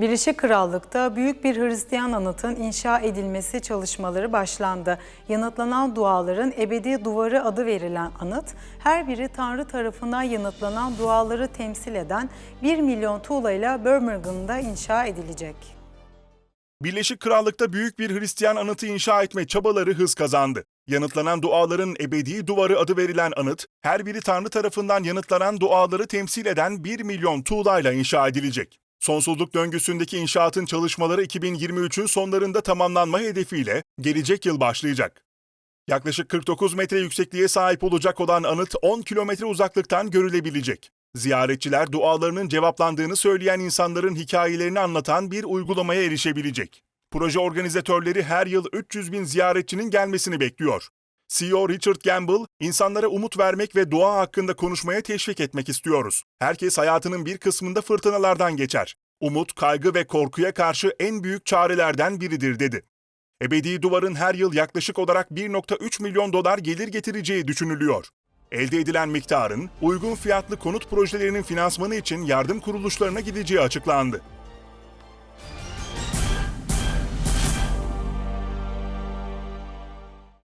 Birleşik Krallık'ta büyük bir Hristiyan anıtın inşa edilmesi çalışmaları başlandı. Yanıtlanan duaların ebedi duvarı adı verilen anıt, her biri Tanrı tarafından yanıtlanan duaları temsil eden 1 milyon tuğlayla Birmingham'da inşa edilecek. Birleşik Krallık'ta büyük bir Hristiyan anıtı inşa etme çabaları hız kazandı. Yanıtlanan duaların ebedi duvarı adı verilen anıt, her biri Tanrı tarafından yanıtlanan duaları temsil eden 1 milyon tuğlayla inşa edilecek. Sonsuzluk döngüsündeki inşaatın çalışmaları 2023'ün sonlarında tamamlanma hedefiyle gelecek yıl başlayacak. Yaklaşık 49 metre yüksekliğe sahip olacak olan anıt 10 kilometre uzaklıktan görülebilecek. Ziyaretçiler dualarının cevaplandığını söyleyen insanların hikayelerini anlatan bir uygulamaya erişebilecek. Proje organizatörleri her yıl 300 bin ziyaretçinin gelmesini bekliyor. CEO Richard Gamble, insanlara umut vermek ve dua hakkında konuşmaya teşvik etmek istiyoruz. Herkes hayatının bir kısmında fırtınalardan geçer. Umut, kaygı ve korkuya karşı en büyük çarelerden biridir dedi. Ebedi duvarın her yıl yaklaşık olarak 1.3 milyon dolar gelir getireceği düşünülüyor. Elde edilen miktarın uygun fiyatlı konut projelerinin finansmanı için yardım kuruluşlarına gideceği açıklandı.